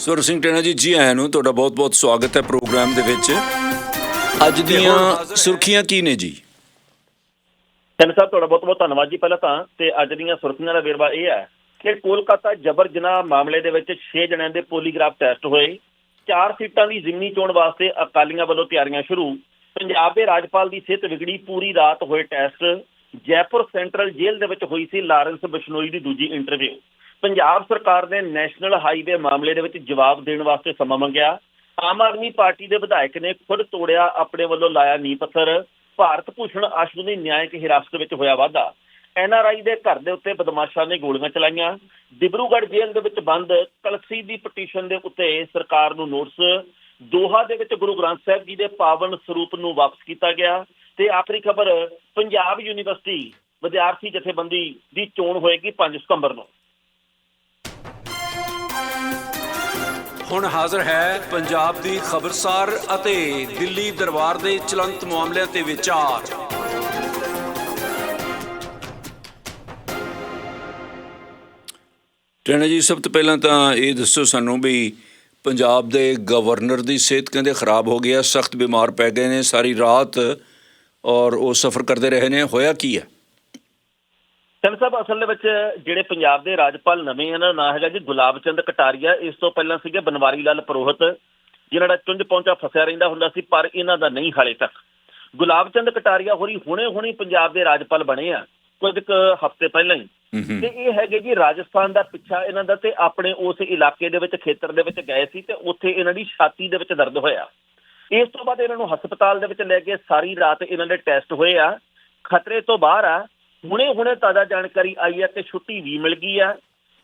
ਸੁਰ ਸਿੰਘ ਟੈਣਾ ਜੀ ਜੀ ਆਇਆਂ ਨੂੰ ਤੁਹਾਡਾ ਬਹੁਤ-ਬਹੁਤ ਸਵਾਗਤ ਹੈ ਪ੍ਰੋਗਰਾਮ ਦੇ ਵਿੱਚ। ਅੱਜ ਦੀਆਂ ਸੁਰਖੀਆਂ ਕੀ ਨੇ ਜੀ? ਸੈਨ ਸਾਹਿਬ ਤੁਹਾਡਾ ਬਹੁਤ ਬਹੁਤ ਧੰਨਵਾਦ ਜੀ ਪਹਿਲਾਂ ਤਾਂ। ਤੇ ਅੱਜ ਦੀਆਂ ਸੁਰਖੀਆਂ ਦਾ ਵੇਰਵਾ ਇਹ ਹੈ ਕਿ ਕੋਲਕਾਤਾ ਜਬਰ ਜਨਾਹ ਮਾਮਲੇ ਦੇ ਵਿੱਚ 6 ਜਣਿਆਂ ਦੇ ਪੋਲੀਗ੍ਰਾਫ ਟੈਸਟ ਹੋਏ। ਚਾਰ ਸੀਟਾਂ ਦੀ ਜ਼ਿਮਨੀ ਚੋਣ ਵਾਸਤੇ ਅਕਾਲੀਆਂ ਵੱਲੋਂ ਤਿਆਰੀਆਂ ਸ਼ੁਰੂ। ਪੰਜਾਬ ਦੇ ਰਾਜਪਾਲ ਦੀ ਸਿਹਤ ਵਿਗੜੀ ਪੂਰੀ ਰਾਤ ਹੋਏ ਟੈਸਟ। ਜੈਪੁਰ ਸੈਂਟਰਲ ਜੇਲ੍ਹ ਦੇ ਵਿੱਚ ਹੋਈ ਸੀ ਲਾਰੈਂਸ ਬਿਸ਼ਨੋਈ ਦੀ ਦੂਜੀ ਇੰਟਰਵਿਊ ਪੰਜਾਬ ਸਰਕਾਰ ਨੇ ਨੈਸ਼ਨਲ ਹਾਈਵੇ ਮਾਮਲੇ ਦੇ ਵਿੱਚ ਜਵਾਬ ਦੇਣ ਵਾਸਤੇ ਸਮਾਂ ਮੰਗਿਆ। ਆਮ ਆਦਮੀ ਪਾਰਟੀ ਦੇ ਵਿਧਾਇਕ ਨੇ ਖੁਦ ਤੋੜਿਆ, ਆਪਣੇ ਵੱਲੋਂ ਲਾਇਆ ਨੀਂਹ ਪੱਥਰ। ਭਾਰਤ ਭੂਸ਼ਣ ਆਸ਼ੂ ਦੀ ਨਿਆਇਕ ਹਿਰਾਸਤ ਵਿੱਚ ਹੋਇਆ ਵਾਧਾ। ਐਨਆਰਆਈ ਦੇ ਘਰ ਦੇ ਉੱਤੇ ਬਦਮਾਸ਼ਾਂ ਨੇ ਗੋਲੀਆਂ ਚਲਾਈਆਂ। ਡਿਬਰੂਗੜ੍ਹ ਜੇਲ੍ਹ ਦੇ ਵਿੱਚ ਬੰਦ, ਕਲਸੀ ਦੀ ਪਟੀਸ਼ਨ ਦੇ ਉੱਤੇ ਸਰਕਾਰ ਨੂੰ ਨੋਟਿਸ। ਦੋਹਾ ਦੇ ਵਿੱਚ ਗੁਰੂ ਗ੍ਰੰਥ ਸਾਹਿਬ ਜੀ ਦੇ ਪਾਵਨ ਸਰੂਪ ਨੂੰ ਵਾਪਸ ਕੀਤਾ ਗਿਆ ਤੇ ਆਖਰੀ ਖਬਰ, ਪੰਜਾਬ ਯੂਨੀਵਰਸਿਟੀ ਵਿਦਿਆਰਥੀ ਜਥੇਬੰਦੀ ਦੀ ਚੋਣ ਹੋਏਗੀ 5 ਸਤੰਬਰ ਨੂੰ। ਹੁਣ ਹਾਜ਼ਰ ਹੈ ਪੰਜਾਬ ਦੀ ਖਬਰਸਾਰ ਅਤੇ ਦਿੱਲੀ ਦਰਬਾਰ ਦੇ ਚਲੰਤ ਮਾਮਲਿਆਂ ਤੇ ਵਿਚਾਰ। ਟੈਣਾ ਜੀ, ਸਭ ਤੋਂ ਪਹਿਲਾਂ ਤਾਂ ਇਹ ਦੱਸੋ ਸਾਨੂੰ ਵੀ ਪੰਜਾਬ ਦੇ ਗਵਰਨਰ ਦੀ ਸਿਹਤ ਕਹਿੰਦੇ ਖਰਾਬ ਹੋ ਗਿਆ ਸਖਤ ਬਿਮਾਰ ਪੈ ਗਏ ਨੇ, ਸਾਰੀ ਰਾਤ ਔਰ ਉਹ ਸਫ਼ਰ ਕਰਦੇ ਰਹੇ ਨੇ, ਹੋਇਆ ਕੀ ਹੈ ਸੈਨ ਸਾਹਿਬ ਅਸਲ ਦੇ ਵਿੱਚ ਜਿਹੜੇ ਪੰਜਾਬ ਦੇ ਰਾਜਪਾਲ ਨਵੇਂ ਹਨ ਨਾ ਹੈਗਾ ਜੀ ਗੁਲਾਬ ਚੰਦ ਕਟਾਰੀਆ। ਇਸ ਤੋਂ ਪਹਿਲਾਂ ਸੀਗੇ ਬਨਵਾਰੀ ਲਾਲ ਪ੍ਰੋਹਿਤ ਜਿਹਨਾਂ ਦਾ ਚੁੰਝ ਪਹੁੰਚਾ ਫਸਿਆ ਰਹਿੰਦਾ ਹੁੰਦਾ ਸੀ ਪਰ ਇਹਨਾਂ ਦਾ ਨਹੀਂ ਹਾਲੇ ਤੱਕ। ਗੁਲਾਬ ਚੰਦ ਕਟਾਰੀਆ ਹੋਰੀ ਹੁਣੇ ਹੁਣੇ ਪੰਜਾਬ ਦੇ ਰਾਜਪਾਲ ਬਣੇ ਆ ਕੁਝ ਕੁ ਹਫ਼ਤੇ ਪਹਿਲਾਂ ਹੂੰ। ਤੇ ਇਹ ਹੈਗੇ ਜੀ ਰਾਜਸਥਾਨ ਦਾ ਪਿੱਛਾ ਇਹਨਾਂ ਦਾ ਤੇ ਆਪਣੇ ਉਸ ਇਲਾਕੇ ਦੇ ਵਿੱਚ ਖੇਤਰ ਦੇ ਵਿੱਚ ਗਏ ਸੀ ਤੇ ਉੱਥੇ ਇਹਨਾਂ ਦੀ ਛਾਤੀ ਦੇ ਵਿੱਚ ਦਰਦ ਹੋਇਆ। ਇਸ ਤੋਂ ਬਾਅਦ ਇਹਨਾਂ ਨੂੰ ਹਸਪਤਾਲ ਦੇ ਵਿੱਚ ਲੈ ਕੇ ਸਾਰੀ ਰਾਤ ਇਹਨਾਂ ਦੇ ਟੈਸਟ ਹੋਏ ਆ। ਖਤਰੇ ਤੋਂ ਬਾਹਰ ਆ ਹੁਣੇ ਹੁਣੇ ਤਾਜ਼ਾ ਜਾਣਕਾਰੀ ਆਈ ਹੈ ਕਿ ਛੁੱਟੀ ਵੀ ਮਿਲ ਗਈ ਆ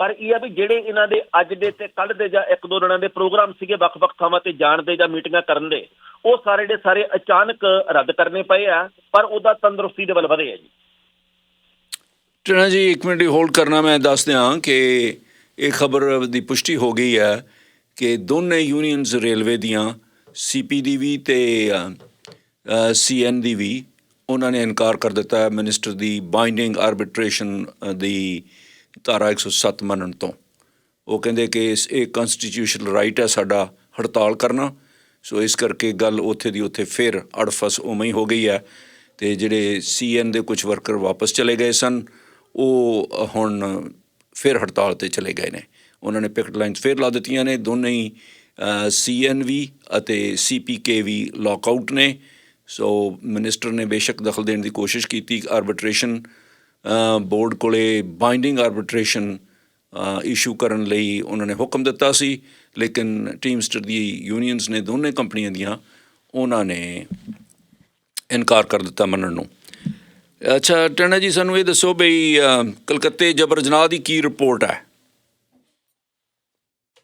ਪਰ ਇਹ ਆ ਵੀ ਜਿਹੜੇ ਇਹਨਾਂ ਦੇ ਅੱਜ ਦੇ ਤੇ ਕੱਲ ਦੇ ਜਾਂ ਇੱਕ ਦੋ ਦਿਨਾਂ ਦੇ ਪ੍ਰੋਗਰਾਮ ਸੀਗੇ ਵੱਖ-ਵੱਖ ਥਾਵਾਂ ਤੇ ਜਾਣ ਦੇ ਜਾਂ ਮੀਟਿੰਗਾਂ ਕਰਨ ਦੇ, ਉਹ ਸਾਰੇ ਦੇ ਸਾਰੇ ਅਚਾਨਕ ਰੱਦ ਕਰਨੇ ਪਏ ਆ, ਪਰ ਉਹਦਾ ਤੰਦਰੁਸਤੀ ਦੇ ਵੱਲ ਵਧੇ ਆ ਜੀ। ਟਣਾ ਜੀ, ਇੱਕ ਮਿੰਟ ਹੋਲਡ ਕਰਨਾ ਮੈਂ ਦੱਸ ਦਿਆਂ ਕਿ ਇਹ ਖਬਰ ਦੀ ਪੁਸ਼ਟੀ ਹੋ ਗਈ ਹੈ ਕਿ ਦੋਨੇ ਯੂਨੀਅਨਸ ਰੇਲਵੇ ਦੀਆਂ ਸੀਪੀ ਦੀ ਵੀ ਤੇ ਸੀਐਨ ਦੀ ਵੀ ਉਹਨਾਂ ਨੇ ਇਨਕਾਰ ਕਰ ਦਿੱਤਾ ਹੈ ਮਿਨਿਸਟਰ ਦੀ ਬਾਈਂਡਿੰਗ ਆਰਬਿਟ੍ਰੇਸ਼ਨ ਦੀ ਧਾਰਾ 107 ਮੰਨਣ ਤੋਂ। ਉਹ ਕਹਿੰਦੇ ਕਿ ਇਸ, ਇਹ ਕਨਸਟੀਟਿਊਸ਼ਨਲ ਰਾਈਟ ਹੈ, ਸਾਡਾ ਹੜਤਾਲ ਕਰਨਾ। ਸੋ ਇਸ ਕਰਕੇ ਗੱਲ ਉੱਥੇ ਦੀ ਉੱਥੇ ਫਿਰ ਅੜਫਸ ਉਵੇਂ ਹੀ ਹੋ ਗਈ ਹੈ ਤੇ ਜਿਹੜੇ ਸੀਐਨ ਦੇ ਕੁਝ ਵਰਕਰ ਵਾਪਸ ਚਲੇ ਗਏ ਸਨ, ਉਹ ਹੁਣ ਫਿਰ ਹੜਤਾਲ ਤੇ ਚਲੇ ਗਏ ਨੇ। ਉਹਨਾਂ ਨੇ ਪਿਕਟ ਲਾਈਨਸ ਫਿਰ ਲਾ ਦਿੱਤੀਆਂ ਨੇ। ਦੋਨੇ ਹੀ ਸੀਐਨ ਵੀ ਅਤੇ ਸੀਪੀਕੇ ਵੀ ਲੌਕਆਊਟ ਨੇ। ਸੋ ਮਿਨਿਸਟਰ ਨੇ ਬੇਸ਼ੱਕ ਦਖਲ ਦੇਣ ਦੀ ਕੋਸ਼ਿਸ਼ ਕੀਤੀ ਆਰਬਿਟ੍ਰੇਸ਼ਨ ਬੋਰਡ ਕੋਲੇ ਬਾਈਂਡਿੰਗ ਆਰਬਿਟ੍ਰੇਸ਼ਨ ਇਸ਼ੂ ਕਰਨ ਲਈ ਉਹਨਾਂ ਨੇ ਹੁਕਮ ਦਿੱਤਾ ਸੀ, ਲੇਕਿਨ ਟੀਮਸਟਰ ਦੀ ਯੂਨੀਅਨਸ ਨੇ ਦੋਨੇ ਕੰਪਨੀਆਂ ਦੀਆਂ ਉਹਨਾਂ ਨੇ ਇਨਕਾਰ ਕਰ ਦਿੱਤਾ ਮੰਨਣ ਨੂੰ। ਅੱਛਾ, ਟਣਾ ਜੀ, ਸਾਨੂੰ ਇਹ ਦੱਸੋ ਬਈ ਕਲਕੱਤੇ ਜਬਰ ਜਨਾਹ ਦੀ ਕੀ ਰਿਪੋਰਟ ਹੈ?